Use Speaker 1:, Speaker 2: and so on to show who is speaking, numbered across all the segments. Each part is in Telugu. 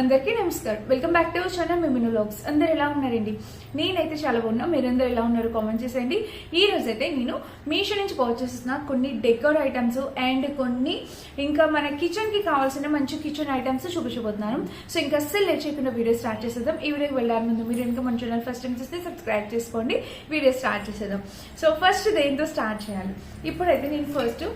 Speaker 1: అందరికీ నమస్కారం. Welcome back to our channel మిమిను లోక్స్ అందరు ఎలా ఉన్నారండి? నేనైతే చాలా బాగున్నా. మీరందరూ ఎలా ఉన్నారు కామెంట్ చేసేయండి. ఈ రోజు అయితే నేను మీషో నుంచి పర్చేస్ చేసిన కొన్ని డెకోర్ ఐటమ్స్ అండ్ కొన్ని ఇంకా మన కిచెన్కి కావాల్సిన మంచి కిచెన్ ఐటమ్స్ చూపించబోతున్నాను. సో ఇంకా అస్సలు లేచేయకుండా వీడియో స్టార్ట్ చేసేద్దాం. ఈ వీడియోకి వెళ్ళాలి ముందు మీరు ఇంకా మన ఛానల్ ఫస్ట్ టైం చూస్తే సబ్స్క్రైబ్ చేసుకోండి. వీడియో స్టార్ట్ చేసేద్దాం. సో ఫస్ట్ దేంతో స్టార్ట్ చేయాలి. ఇప్పుడైతే నేను ఫస్ట్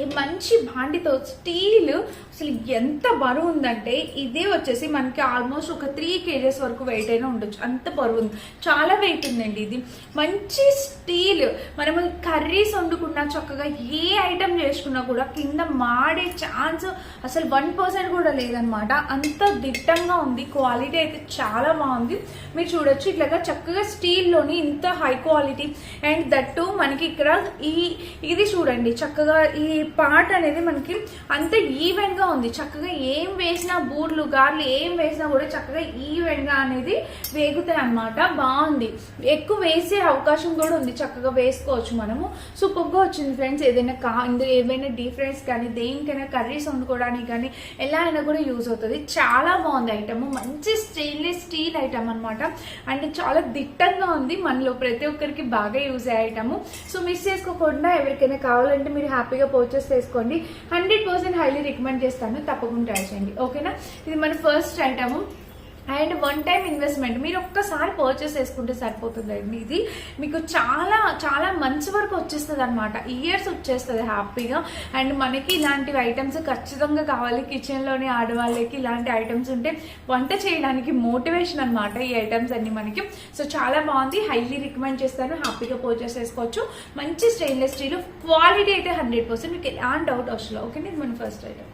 Speaker 1: ఈ మంచి బాండితో స్టీల్. అసలు ఎంత బరువు ఉందంటే ఇదే వచ్చేసి మనకి ఆల్మోస్ట్ ఒక త్రీ కేజెస్ వరకు వెయిట్ అయినా ఉండొచ్చు. అంత బరువు ఉంది. చాలా వెయిట్ ఉందండి ఇది. మంచి స్టీల్. మనము కర్రీస్ వండుకున్నా చక్కగా ఏ ఐటమ్ చేసుకున్నా కూడా కింద మాడే ఛాన్స్ అసలు వన్ పర్సెంట్ కూడా లేదనమాట అంత దిట్టంగా ఉంది. క్వాలిటీ అయితే చాలా బాగుంది. మీరు చూడొచ్చు ఇట్లాగా చక్కగా స్టీల్లోని ఇంత హై క్వాలిటీ అండ్ దట్టు మనకి ఇక్కడ ఈ ఇది చూడండి. చక్కగా ఈ పార్ట్ అనేది మనకి అంత ఈవెంట్గా గా ఉంది. చక్కగా ఏం వేసినా బూర్లు గార్లు ఏం వేసినా కూడా చక్కగా ఈవెంట్గా గా అనేది వేగుతాయి అన్నమాట. బాగుంది. ఎక్కువ వేసే అవకాశం కూడా ఉంది. చక్కగా వేసుకోవచ్చు మనము. సూపర్గా వచ్చింది ఫ్రెండ్స్ ఏదైనా కా ఇందులో ఏవైనా డిఫరెన్స్ కానీ దేనికైనా కర్రీస్ వండుకోవడానికి కానీ ఎలా అయినా కూడా యూజ్ అవుతుంది. చాలా బాగుంది ఐటమ్ మంచి స్టెయిన్లెస్ స్టీల్ ఐటమ్ అనమాట అండ్ చాలా దిట్టంగా ఉంది. మనలో ప్రతి ఒక్కరికి బాగా యూజ్ అయ్యే ఐటమ్ సో మిస్ చేసుకోకుండా ఎవరికైనా కావాలంటే మీరు హ్యాపీగా పోవచ్చు. పర్చేస్ చేసుకోండి. హండ్రెడ్ పర్సెంట్ హైలీ రికమెండ్ చేస్తాను. తప్పకుండా ట్రై చేయండి. ఓకేనా? ఇది మన first item and one time investment. మీరు ఒక్కసారి పర్చేస్ చేసుకుంటే సరిపోతుందండి ఇది. మీకు చాలా చాలా మంచి వరకు వచ్చేస్తుంది అనమాట ఇయర్స్ వచ్చేస్తుంది హ్యాపీగా. అండ్ మనకి ఇలాంటివి ఐటమ్స్ ఖచ్చితంగా కావాలి. కిచెన్లోని ఆడవాళ్ళకి ఇలాంటి ఐటమ్స్ ఉంటే వంట చేయడానికి మోటివేషన్ అనమాట ఈ ఐటమ్స్ అన్ని మనకి. సో చాలా బాగుంది. హైలీ రికమెండ్ చేస్తాను. హ్యాపీగా పర్చేస్ చేసుకోవచ్చు. మంచి స్టెయిన్లెస్ స్టీల్ క్వాలిటీ అయితే హండ్రెడ్ పర్సెంట్ మీకు ఎలాంటి డౌట్ అవసరం ఓకే ఇది మన ఫస్ట్ ఐటమ్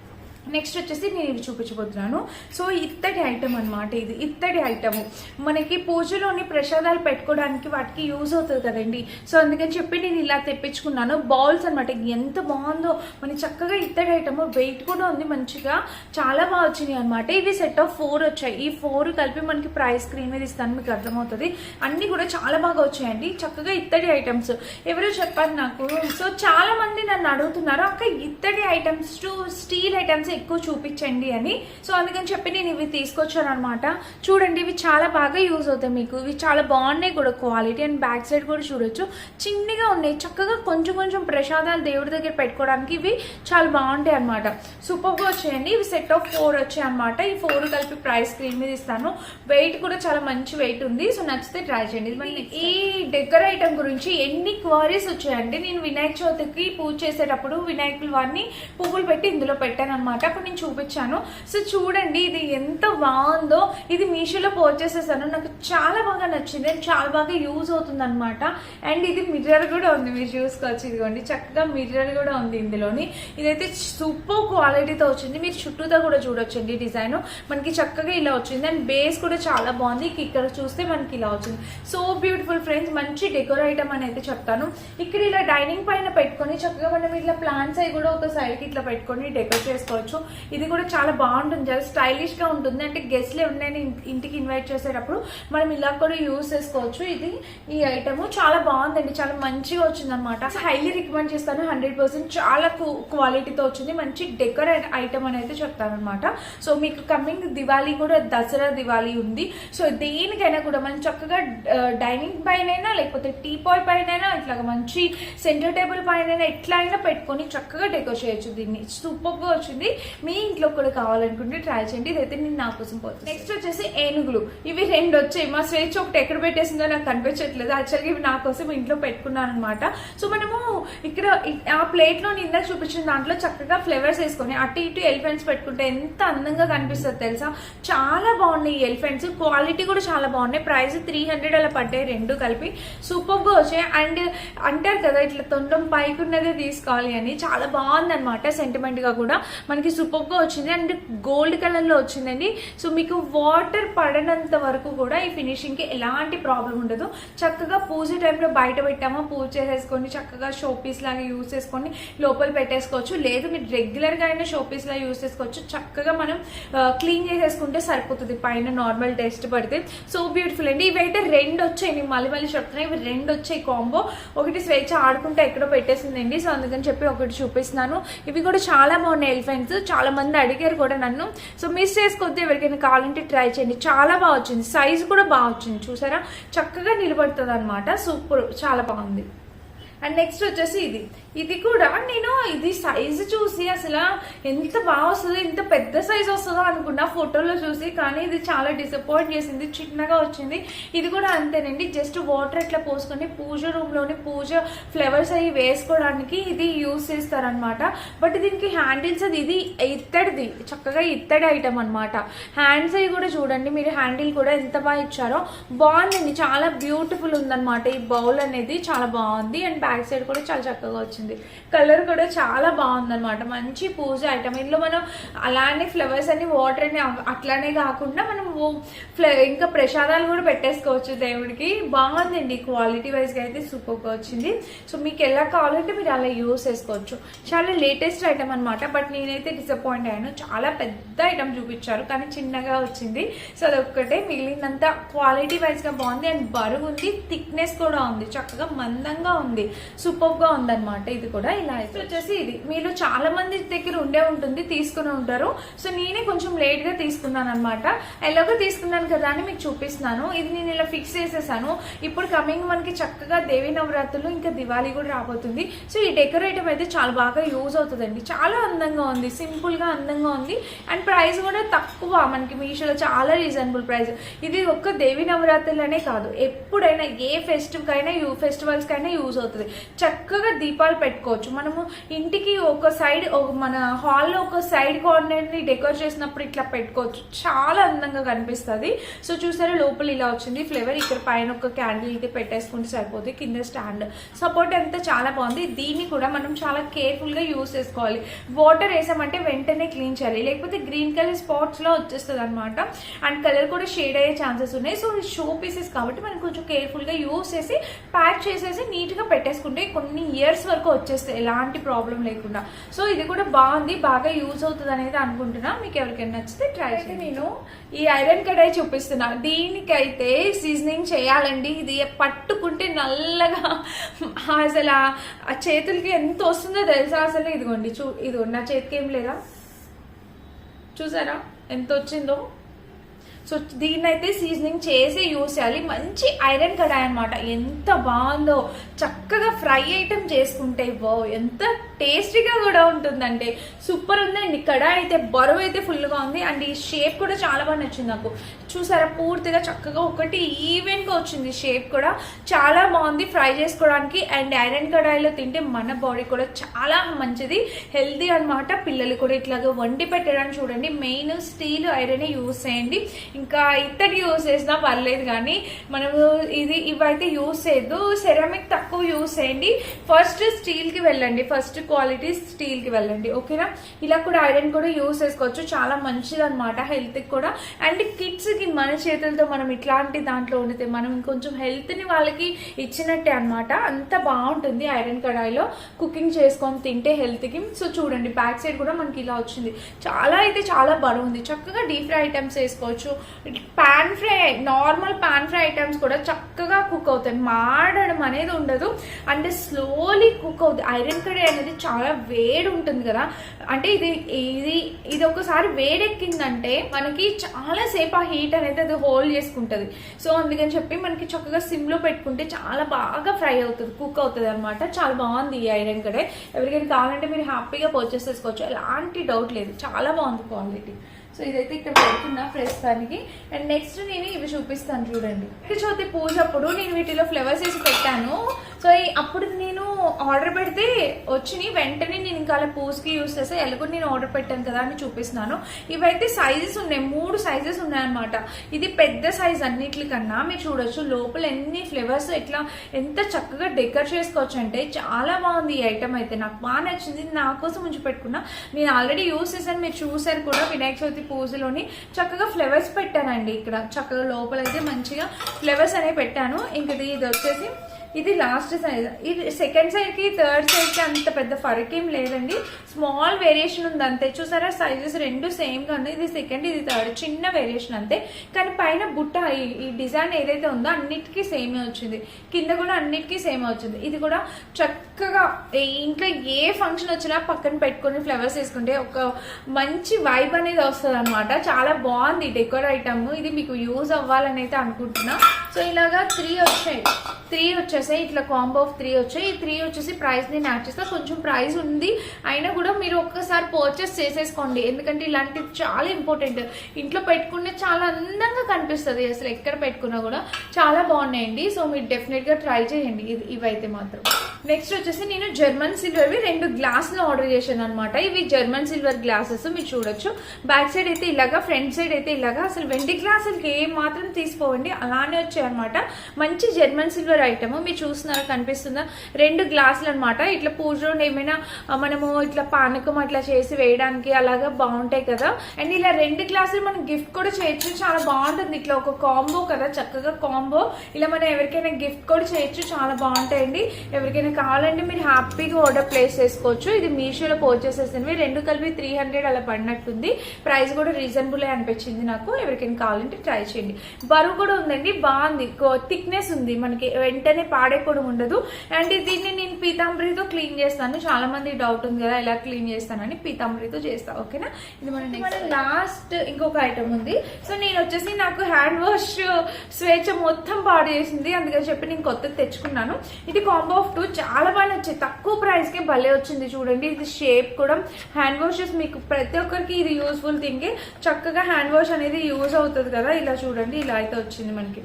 Speaker 1: నెక్స్ట్ వచ్చేసి నేను ఇది చూపించబోతున్నాను. సో ఇత్తడి ఐటమ్ అన్నమాట ఇది. ఇత్తడి ఐటమ్ మనకి పూజలోని ప్రసాదాలు పెట్టుకోవడానికి వాటికి యూజ్ అవుతుంది కదండి. సో అందుకని చెప్పి నేను ఇలా తెప్పించుకున్నాను. బౌల్స్ అనమాట ఎంత బాగుందో. మన చక్కగా ఇత్తడి ఐటమ్ వెయిట్ కూడా ఉంది మంచిగా. చాలా బాగా వచ్చినాయి అనమాట ఇవి సెట్ ఆఫ్ ఫోర్ వచ్చాయి. ఈ ఫోర్ కలిపి మనకి ప్రైస్ స్క్రీన్ మీద ఇస్తాను. మీకు అర్థమవుతుంది. అన్ని కూడా చాలా బాగా వచ్చాయండి. చక్కగా ఇత్తడి ఐటమ్స్ ఎవరో చెప్పారు నాకు. సో చాలా మంది నన్ను అడుగుతున్నారు అక్క ఇత్తడి ఐటమ్స్ టు స్టీల్ ఐటమ్స్ ఎక్కువ చూపించండి అని. సో అందుకని చెప్పి నేను ఇవి తీసుకొచ్చాను అనమాట చూడండి ఇవి చాలా బాగా యూజ్ అవుతాయి మీకు. ఇవి చాలా బాగున్నాయి కూడా క్వాలిటీ అండ్ బ్యాక్ సైడ్ కూడా చూడొచ్చు. చిన్నగా ఉన్నాయి చక్కగా కొంచెం కొంచెం ప్రసాదాలు దేవుడి దగ్గర పెట్టుకోవడానికి ఇవి చాలా బాగుంటాయి అనమాట సూపర్గా వచ్చాయండి. ఇవి సెట్ ఆఫ్ ఫోర్ వచ్చాయి అనమాట ఈ ఫోర్ కలిపి ప్రైస్ స్క్రీన్ మీద ఇస్తాను. వెయిట్ కూడా చాలా మంచి వెయిట్ ఉంది. సో నచ్చితే ట్రై చేయండి. ఈ డెకర్ ఐటమ్ గురించి ఎన్ని క్వారీస్ వచ్చాయండి నేను వినాయక చవితికి పూజ చేసేటప్పుడు వినాయకులు వారిని పువ్వులు పెట్టి ఇందులో పెట్టాను అనమాట అప్పుడు నేను చూపించాను. సో చూడండి ఇది ఎంత బాగుందో. ఇది మీషోలో పర్చేస్ చేశాను. నాకు చాలా బాగా నచ్చింది. అండ్ చాలా బాగా యూజ్ అవుతుంది అనమాట అండ్ ఇది మిర్రర్ కూడా ఉంది మీరు చూసుకోవచ్చు. ఇదిగోండి చక్కగా మిర్రర్ కూడా ఉంది ఇందులోని. ఇదైతే సూపర్ క్వాలిటీతో వచ్చింది. మీరు చుట్టూతో కూడా చూడొచ్చండి డిజైన్ మనకి చక్కగా ఇలా వచ్చింది. అండ్ బేస్ కూడా చాలా బాగుంది. ఇక్కడ చూస్తే మనకి ఇలా వచ్చింది. సో బ్యూటిఫుల్ ఫ్రెండ్స్ మంచి డెకోర్ ఐటమ్ అని అయితే చెప్తాను. ఇక్కడ ఇలా డైనింగ్ పైన పెట్టుకొని చక్కగా మనం ఇట్లా ప్లాంట్స్ అవి కూడా ఒక సైడ్కి ఇట్లా పెట్టుకొని డెకోర్ చేసుకోవచ్చు. ఇది కూడా చాలా బాగుంటుంది. చాలా స్టైలిష్గా ఉంటుంది. అంటే గెస్ట్లు ఎవరినైనా ఇంటికి ఇన్వైట్ చేసేటప్పుడు మనం ఇలా కూడా యూస్ చేసుకోవచ్చు. ఇది ఈ ఐటమ్ చాలా బాగుందండి. చాలా మంచిగా వచ్చింది అనమాట హైలీ రికమెండ్ చేస్తాను. హండ్రెడ్ పర్సెంట్ చాలా క్వాలిటీతో వచ్చింది. మంచి డెకర్ ఐటమ్ అని అయితే చెప్తాను అనమాట సో మీకు కమింగ్ దివాళీ కూడా దసరా దివాళీ ఉంది. సో దేనికైనా కూడా మనం చక్కగా డైనింగ్ పైన లేకపోతే టీ పాయ్ పైన ఇట్లా మంచి సెంటర్ టేబుల్ పైన ఎట్లా అయినా పెట్టుకొని చక్కగా డెకోర్ చేయొచ్చు. దీన్ని సూపర్గా వచ్చింది. మీ ఇంట్లో కూడా కావాలనుకుంటే ట్రై చేయండి. ఇదైతే నేను నా కోసం పోతుంది నెక్స్ట్ వచ్చేసి ఏనుగులు. ఇవి రెండు వచ్చాయి. మా స్వేచ్ఛ ఒకటి ఎక్కడ పెట్టేసిందో నాకు కనిపించట్లేదు. యాక్చువల్గా ఇవి నా కోసం ఇంట్లో పెట్టుకున్నాను అనమాట సో మనము ఇక్కడ ఆ ప్లేట్లో ఇందాక చూపించిన దాంట్లో చక్కగా ఫ్లేవర్స్ వేసుకొని అటు ఇటు ఎలిఫెంట్స్ పెట్టుకుంటే ఎంత అందంగా కనిపిస్తుంది తెలుసా? చాలా బాగున్నాయి ఈ ఎలిఫెంట్స్ క్వాలిటీ కూడా చాలా బాగున్నాయి. ప్రైస్ త్రీ హండ్రెడ్ అలా పడ్డాయి రెండు కలిపి. సూపర్గా వచ్చాయి. అండ్ అంటారు కదా ఇట్లా తొండం పైకి ఉన్నదే తీసుకోవాలి అని. చాలా బాగుంది అనమాట కూడా. మనకి సూపర్గా వచ్చింది అండ్ గోల్డ్ కలర్లో వచ్చిందండి. సో మీకు వాటర్ పడనంత వరకు కూడా ఈ ఫినిషింగ్కి ఎలాంటి ప్రాబ్లం ఉండదు. చక్కగా పూజ టైంలో బయట పెట్టామా. పూజ చేసేసుకొని చక్కగా షోపీస్ లాగా యూజ్ చేసుకొని లోపల పెట్టేసుకోవచ్చు. లేదు మీరు రెగ్యులర్గా అయినా షోపీస్ లాగా యూజ్ చేసుకోవచ్చు. చక్కగా మనం క్లీన్ చేసేసుకుంటే సరిపోతుంది. పైన నార్మల్ డస్ట్ పడితే. సో బ్యూటిఫుల్ అండి. ఇవైతే రెండు వచ్చాయి నేను మళ్ళీ మళ్ళీ చెప్తున్నాయి ఇవి రెండు వచ్చాయి కాంబో ఒకటి స్వేచ్ఛ ఆడుకుంటే ఎక్కడో పెట్టేసిందండి. సో అందుకని చెప్పి ఒకటి చూపిస్తున్నాను. ఇవి కూడా చాలా బాగున్నాయి ఎలిఫెంట్స్ చాలా మంది అడిగారు కూడా నన్ను. సో మిస్ చేసుకోవద్దు ఎవరికైనా కావాలంటే ట్రై చేయండి. చాలా బాగా వచ్చింది. సైజ్ కూడా బాగా వచ్చింది. చూసారా? చక్కగా నిలబడుతుంది అనమాట సూపర్ చాలా బాగుంది. అండ్ నెక్స్ట్ వచ్చేసి ఇది. ఇది కూడా నేను ఇది సైజు చూసి అసలు ఎంత బాగా వస్తుందో ఎంత పెద్ద సైజు వస్తుందో అనుకున్నా ఫోటోలో చూసి కానీ ఇది చాలా డిసప్పాయింట్ చేసింది చిన్నగా వచ్చింది. ఇది కూడా అంతేనండి. జస్ట్ వాటర్ ఇట్లా పోసుకొని పూజ రూమ్లోని పూజ ఫ్లవర్స్ అవి వేసుకోవడానికి ఇది యూస్ చేస్తారనమాట బట్ దీనికి హ్యాండిల్స్ అది ఇది ఇత్తడిది. చక్కగా ఇత్తడి ఐటమ్ అనమాట హ్యాండ్స్ అవి కూడా చూడండి మీరు హ్యాండిల్ కూడా ఎంత బాగా ఇచ్చారో. బాగుందండి. చాలా బ్యూటిఫుల్ ఉందన్నమాట ఈ బౌల్ అనేది. చాలా బాగుంది. అండ్ బ్యాక్ సైడ్ కూడా చాలా చక్కగా వచ్చింది. కలర్ కూడా చాలా బాగుందనమాట మంచి పూజ ఐటమ్. ఇందులో మనం అలానే ఫ్లవర్స్ అని వాటర్ అని అట్లానే కాకుండా మనం ఫ్ల- ఇంకా ప్రసాదాలు కూడా పెట్టేసుకోవచ్చు దేవుడికి. బాగుందండి క్వాలిటీ వైజ్గా అయితే సూపర్గా వచ్చింది. సో మీకు ఎలా కావాలంటే మీరు అలా యూస్ చేసుకోవచ్చు. చాలా లేటెస్ట్ ఐటమ్ అనమాట బట్ నేనైతే డిసప్పాయింట్ అయ్యాను. చాలా పెద్ద ఐటమ్ చూపించారు కానీ చిన్నగా వచ్చింది. సో అదొక్కటే మిగిలినంత క్వాలిటీ వైజ్గా బాగుంది. అండ్ బరువు ఉంది థిక్నెస్ కూడా ఉంది. చక్కగా మందంగా ఉంది. సూపర్గా ఉందన్నమాట ఇది కూడా ఇలా అయితే వచ్చేసి ఇది. మీరు చాలా మంది దగ్గర ఉండే ఉంటుంది తీసుకుని ఉంటారు. సో నేనే కొంచెం లేట్గా తీసుకున్నాను అనమాట ఎలాగో తీసుకున్నాను కదా అని మీకు చూపిస్తున్నాను. ఇది నేను ఇలా ఫిక్స్ చేసేసాను. ఇప్పుడు కమింగ్ మనకి చక్కగా దేవి నవరాత్రులు ఇంకా దివాళీ కూడా రాబోతుంది. సో ఈ డెకరేటివ్ అయితే చాలా బాగా యూజ్ అవుతుందండి. చాలా అందంగా ఉంది సింపుల్గా అందంగా ఉంది. అండ్ ప్రైస్ కూడా తక్కువ మనకి మీషోలో. చాలా రీజనబుల్ ప్రైస్ ఇది ఒక్క దేవి నవరాత్రులనే కాదు. ఎప్పుడైనా ఏ ఫెస్టివ్ కైనా యూ ఫెస్టివల్స్ కైనా యూజ్ అవుతుంది. చక్కగా దీపాలు పెట్టుకోవచ్చు. మనము ఇంటికి ఒక సైడ్ ఒక మన హాల్లో ఒక సైడ్ కార్నర్ని డెకోర్ చేసినప్పుడు ఇట్లా పెట్టుకోవచ్చు. చాలా అందంగా కనిపిస్తుంది. సో చూసారా లోపల ఇలా వచ్చింది ఫ్లేవర్ ఇక్కడ పైన ఒక క్యాండిల్ అయితే పెట్టేసుకుంటే సరిపోతుంది కింద స్టాండ్ సపోర్ట్ అంతా చాలా బాగుంది. దీన్ని కూడా మనం చాలా కేర్ఫుల్గా యూస్ చేసుకోవాలి. వాటర్ వేసామంటే వెంటనే క్లీన్ చేయాలి. లేకపోతే గ్రీన్ కలర్ స్పాట్స్లో వచ్చేస్తుంది అనమాట అండ్ కలర్ కూడా షేడ్ అయ్యే ఛాన్సెస్ ఉన్నాయి. సో షో పీసెస్ కాబట్టి మనం కొంచెం కేర్ఫుల్గా యూస్ చేసి ప్యాక్ చేసేసి నీట్గా పెట్టేసుకుంటే కొన్ని ఇయర్స్ వరకు వచ్చేస్తాయి ఎలాంటి ప్రాబ్లం లేకుండా. సో ఇది కూడా బాగుంది బాగా యూజ్ అవుతుంది అనేది అనుకుంటున్నా. మీకు ఎవరికైనా నచ్చితే ట్రై చేయండి. నేను ఈ ఐరన్ కడాయి చూపిస్తున్నా. దీనికైతే సీజనింగ్ చేయాలండి. ఇది పట్టుకుంటే నల్లగా అసలు ఆ- ఆ చేతులకి ఎంత వస్తుందో తెలుసా అసలు? ఇదిగోండి చూ ఇదిగోండి నా చేతికి ఏం లేదా? చూసారా? ఎంత వచ్చిందో? సో దీన్ని అయితే సీజనింగ్ చేసి యూస్ చేయాలి. మంచి ఐరన్ కడాయి అనమాట ఎంత బాగుందో. చక్కగా ఫ్రై ఐటమ్ చేసుకుంటే వో ఎంత టేస్టీగా కూడా ఉంటుందండి. సూపర్ ఉందండి. కడాయి అయితే బరువు అయితే ఫుల్గా ఉంది. అండ్ ఈ షేప్ కూడా చాలా బాగా నచ్చింది నాకు. చూసారా? పూర్తిగా చక్కగా ఒకటి ఈవెంట్గా వచ్చింది షేప్ కూడా. చాలా బాగుంది ఫ్రై చేసుకోవడానికి. అండ్ ఐరన్ కడాయిలో తింటే మన బాడీ కూడా చాలా మంచిది. హెల్తీ అన్నమాట. పిల్లలు కూడా ఇట్లాగా వండి పెట్టడానికి చూడండి. మెయిన్ స్టీల్ ఐరన్ యూస్ చేయండి. ఇంకా ఇత్తడి యూజ్ చేసినా పర్లేదు కానీ మనము ఇది ఇవైతే యూస్ చేయొద్దు. సెరామిక్ తక్కువ యూస్ చేయండి. ఫస్ట్ స్టీల్కి వెళ్ళండి. ఫస్ట్ క్వాలిటీ స్టీల్కి వెళ్ళండి. ఓకేనా ఇలా కూడా ఐరన్ కూడా యూజ్ చేసుకోవచ్చు. చాలా మంచిది అనమాట హెల్త్కి కూడా. అండ్ కిడ్స్కి మన చేతులతో మనం ఇట్లాంటి దాంట్లో ఉండితే మనం కొంచెం హెల్త్ని వాళ్ళకి ఇచ్చినట్టే అనమాట అంత బాగుంటుంది ఐరన్ కడాయిలో కుకింగ్ చేసుకొని తింటే హెల్త్కి సో చూడండి బ్యాక్ సైడ్ కూడా మనకి ఇలా వచ్చింది. చాలా అయితే చాలా బరువు ఉంది. చక్కగా డీప్ ఫ్రై ఐటమ్స్ వేసుకోవచ్చు pan fry normal pan fry items కూడా చక్కగా కుక్ అవుతాయి. మాడడం అనేది ఉండదు. అంటే స్లోలీ కుక్ అవుతుంది ఐరన్ కడే అనేది చాలా వేడి ఉంటుంది కదా. అంటే ఇది ఇది ఇది ఒకసారి వేడెక్కిందంటే మనకి చాలా సేపు ఆ హీట్ అనేది అది హోల్డ్ చేసుకుంటుంది. సో అందుకని చెప్పి మనకి చక్కగా సిమ్లో పెట్టుకుంటే చాలా బాగా ఫ్రై అవుతుంది కుక్ అవుతుంది అనమాట చాలా బాగుంది ఈ ఐరన్ కడే ఎవరికైనా కావాలంటే మీరు హ్యాపీగా పర్చేస్ చేసుకోవచ్చు. ఎలాంటి డౌట్ లేదు. చాలా బాగుంది క్వాలిటీ సో ఇదైతే ఇక్కడ పెడుతున్నా ప్రస్తుతానికి. అండ్ నెక్స్ట్ నేను ఇవి చూపిస్తాను చూడండి. ఇక్కడ చూస్తే పూజ అప్పుడు నేను వీటిలో ఫ్లవర్స్ వేసి పెట్టాను. సో అప్పుడు నేను ఆర్డర్ పెడితే వచ్చినాయి. వెంటనే నేను ఇంకా అలా పూజకి యూస్ చేస్తే ఎలాగో నేను ఆర్డర్ పెట్టాను కదా అని చూపిస్తున్నాను. ఇవైతే సైజెస్ ఉన్నాయి. మూడు సైజెస్ ఉన్నాయన్నమాట. ఇది పెద్ద సైజ్ అన్నిటికన్నా మీరు చూడొచ్చు. లోపల ఎన్ని ఫ్లేవర్స్ ఎట్లా ఎంత చక్కగా డెకర్ చేసుకోవచ్చు అంటే చాలా బాగుంది ఈ ఐటమ్ అయితే. నాకు బాగా నచ్చింది. నా కోసం ఉంచి పెట్టుకున్నా. నేను ఆల్రెడీ యూస్ చేశాను. మీరు చూసారు కూడా. వినాయక చవితి పూజలోని చక్కగా ఫ్లేవర్స్ పెట్టానండి ఇక్కడ. చక్కగా లోపల అయితే మంచిగా ఫ్లేవర్స్ అనేవి పెట్టాను. ఇంకది ఇది వచ్చేసి ఇది లాస్ట్ సైజ్ ఇది సెకండ్ సైడ్కి థర్డ్ సైడ్కి అంత పెద్ద ఫరక్ ఏం లేదండి. స్మాల్ వేరియేషన్ ఉంది అంతే. చూసారా సైజెస్ రెండు సేమ్గా ఉన్నాయి. ఇది సెకండ్ ఇది థర్డ్ చిన్న వేరియేషన్ అంతే. కానీ పైన బుట్ట ఈ- ఈ డిజైన్ ఏదైతే ఉందో అన్నిటికీ సేమే వచ్చింది. కింద కూడా అన్నిటికీ సేమ్ వచ్చింది. ఇది కూడా చక్కగా ఇంట్లో ఏ ఫంక్షన్ వచ్చినా పక్కన పెట్టుకొని ఫ్లవర్స్ వేసుకుంటే ఒక మంచి వైబ్ అనేది వస్తుంది అనమాట చాలా బాగుంది డెకోర్ ఐటమ్ ఇది మీకు యూజ్ అవ్వాలని అయితే అనుకుంటున్నా. సో ఇలాగా త్రీ వచ్చాయి. త్రీ వచ్చేసి వచ్చేసాయి ఇట్లా కాంబో ఆఫ్ త్రీ వచ్చాయి ఈ త్రీ వచ్చేసి ప్రైస్ నేను యాడ్ చేస్తా కొంచెం ప్రైస్ ఉంది. అయినా కూడా మీరు ఒక్కసారి పర్చేస్ చేసేసుకోండి. ఎందుకంటే ఇలాంటివి చాలా ఇంపార్టెంట్ ఇంట్లో పెట్టుకుంటే చాలా అందంగా కనిపిస్తుంది. అసలు ఎక్కడ పెట్టుకున్నా కూడా చాలా బాగున్నాయండి. సో మీరు డెఫినెట్గా ట్రై చేయండి. ఇది ఇవైతే మాత్రం. నెక్స్ట్ వచ్చేసి నేను జర్మన్ సిల్వర్వి రెండు గ్లాసులు ఆర్డర్ చేశాను అనమాట ఇవి జర్మన్ సిల్వర్ గ్లాసెస్ మీరు చూడొచ్చు. బ్యాక్ సైడ్ అయితే ఇలాగా ఫ్రంట్ సైడ్ అయితే ఇలాగా. అసలు వెండి గ్లాసులకి ఏ మాత్రం తీసుకోవండి అలానే వచ్చాయి అనమాట మంచి జర్మన్ సిల్వర్ ఐటమ్ మీరు చూస్తున్నారా కనిపిస్తుందా? రెండు గ్లాసులు అనమాట ఇట్లా పూజలో ఏమైనా మనము ఇట్లా పానకం అట్లా చేసి వేయడానికి అలాగా బాగుంటాయి కదా. అండ్ ఇలా రెండు గ్లాసులు మనం గిఫ్ట్ కూడా చేయొచ్చు. చాలా బాగుంటుంది. ఇట్లా ఒక కాంబో కదా చక్కగా కాంబో ఇలా మనం ఎవరికైనా గిఫ్ట్ కూడా చేయొచ్చు. చాలా బాగుంటాయండి. ఎవరికైనా కావాలంటే మీరు హ్యాపీగా ఆర్డర్ ప్లేస్ చేసుకోవచ్చు. ఇది మీషోలో పర్చేస్ చేసినవి. రెండు కలిపి త్రీ హండ్రెడ్ అలా పడినట్టుంది. ప్రైస్ కూడా రీజనబుల్ అనిపించింది నాకు. ఎవరికైనా కావాలంటే ట్రై చేయండి. బరువు కూడా ఉందండి. బాగుంది. థిక్నెస్ ఉంది. మనకి వెంటనే పాడైపోవడం ఉండదు. అండ్ దీన్ని నేను పీతాంబరితో క్లీన్ చేస్తాను. చాలా మంది డౌట్ ఉంది కదా ఎలా క్లీన్ చేస్తానని పీతాంబరితో చేస్తా. ఓకేనా ఇది మన లాస్ట్ ఇంకొక ఐటమ్ ఉంది. సో నేను వచ్చేసి నాకు హ్యాండ్ వాష్ స్వేచ్ఛ మొత్తం పాడు చేసింది. అందుకని చెప్పి నేను కొత్తది తెచ్చుకున్నాను. ఇది కాంబో ఆఫ్ టూ చాలా బాగా నచ్చింది తక్కువ ప్రైస్కి భలే వచ్చింది చూడండి. ఇది షేప్ కూడా. హ్యాండ్ వాషెస్ మీకు ప్రతి ఒక్కరికి ఇది యూస్ఫుల్ థింగ్ చక్కగా హ్యాండ్ వాష్ అనేది యూజ్ అవుతుంది కదా. ఇలా చూడండి ఇలా అయితే వచ్చింది మనకి.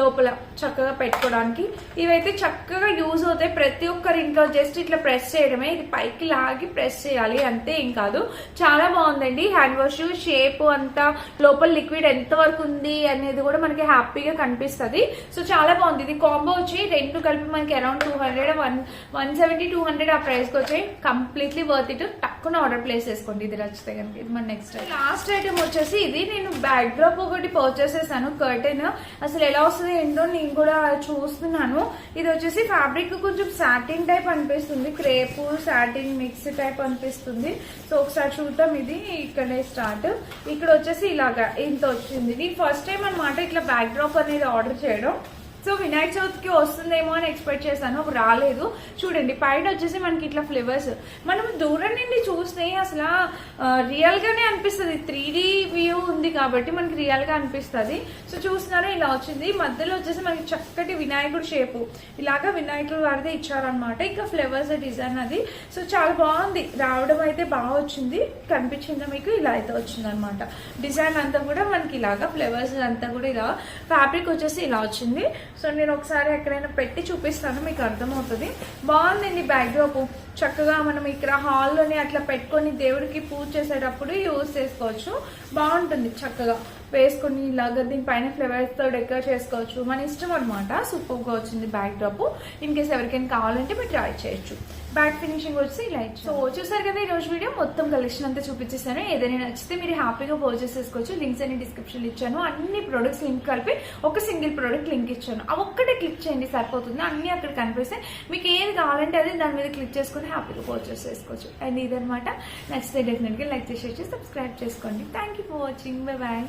Speaker 1: లోపల చక్కగా పెట్టుకోవడానికి. ఇవైతే చక్కగా యూజ్ అవుతాయి. ప్రతి ఒక్కరి ఇంట్లో జస్ట్ ఇట్లా ప్రెస్ చేయడమే. ఇది పైకి లాగి ప్రెస్ చేయాలి అంతే ఏం కాదు. చాలా బాగుందండి. హ్యాండ్ వాష్ షేప్ అంతా లోపల లిక్విడ్ ఎంత వరకు ఉంది అనేది కూడా మనకి హ్యాపీగా కనిపిస్తుంది. సో చాలా బాగుంది. ఇది కాంబో వచ్చి రెండు కలిపి మనకి around two hundred one one seventy two hundred ఆ ప్రైస్కి వచ్చాయి కంప్లీట్లీ వర్త్ ఇట్ తప్పకుండా ఆర్డర్ ప్లేస్ చేసుకోండి. ఇది నచ్చితే కనుక ఇది మన నెక్స్ట్ లాస్ట్ ఐటమ్ వచ్చేసి ఇది నేను బ్యాక్ డ్రాప్ ఒకటి పర్చేస్ చేశాను కర్టెన్ అసలు ఎలా వస్తుంది ఏంటో నేను కూడా చూస్తున్నాను. ఇది వచ్చేసి ఫ్యాబ్రిక్ కొంచెం సాటిన్ టైప్ అనిపిస్తుంది. క్రేపు సాటిన్ మిక్స్ టైప్ అనిపిస్తుంది. సో ఒకసారి చూద్దాం ఇది ఇక్కడే స్టార్ట్ ఇక్కడ వచ్చేసి ఇలాగా ఇంత వచ్చింది. నేను ఫస్ట్ టైం అన్నమాట ఇట్లా బ్యాక్ డ్రాప్ అనేది ఆర్డర్ చేయడం. సో వినాయక చవితికి వస్తుందేమో అని ఎక్స్పెక్ట్ చేశాను. రాలేదు. చూడండి పైన వచ్చేసి మనకి ఇట్లా ఫ్లేవర్స్ మనం దూరం నుండి చూస్తే అసలు రియల్ గానే అనిపిస్తుంది. త్రీ వ్యూ ఉంది కాబట్టి మనకి రియల్గా అనిపిస్తుంది. సో చూస్తున్నారా ఇలా వచ్చింది. మధ్యలో వచ్చేసి మనకి చక్కటి వినాయకుడు షేపు ఇలాగా వినాయకుడు వారిదే ఇచ్చారనమాట ఇంకా ఫ్లేవర్స్ డిజైన్ అది. సో చాలా బాగుంది. రావడం అయితే బాగా వచ్చింది. కనిపించిందా మీకు? ఇలా అయితే వచ్చింది అనమాట డిజైన్ అంతా కూడా మనకి ఇలాగా ఫ్లేవర్స్ అంతా కూడా ఇలా ఫ్యాబ్రిక్ వచ్చేసి ఇలా వచ్చింది. సో నేను ఒకసారి ఎక్కడైనా పెట్టి చూపిస్తాను మీకు అర్థమవుతుంది. బాగుందండి బ్యాక్డ్రాప్. చక్కగా మనం ఇక్కడ హాల్లోనే అట్లా పెట్టుకొని దేవుడికి పూజ చేసేటప్పుడు యూజ్ చేసుకోవచ్చు. బాగుంటుంది చక్కగా. వేసుకొని ఇలాగా దీనిపైన ఫ్లేవర్స్తో డెకర్ చేసుకోవచ్చు. మన ఇష్టం అనమాట సూపర్గా వచ్చింది బ్యాక్ డ్రాప్ ఇన్ కేస్ ఎవరికైనా కావాలంటే మీరు ట్రై చేయొచ్చు. బ్యాక్ ఫినిషింగ్ వచ్చి ఇలా సో చూసారు కదా ఈ రోజు వీడియో? మొత్తం కలెక్షన్ అంతా చూపించేసాను ఏదైనా నచ్చితే మీరు హ్యాపీగా పర్చేస్ చేసుకోవచ్చు. లింక్స్ అన్ని డిస్క్రిప్షన్ ఇచ్చాను. అన్ని ప్రొడక్ట్స్ లింక్ కలిపి ఒక సింగిల్ ప్రోడక్ట్ లింక్ ఇచ్చాను. ఆ ఒక్కటే క్లిక్ చేయండి సరిపోతుంది. అన్ని అక్కడ కనిపిస్తాయి. మీకు ఏది కావాలంటే అది దాని మీద క్లిక్ చేసుకుని హ్యాపీగా పర్చేస్ చేసుకోవచ్చు అండ్ ఇదనమాట నచ్చితే డెఫినెట్గా లైక్ చేసేసి సబ్స్క్రైబ్ చేసుకోండి. Thank you for watching bye bye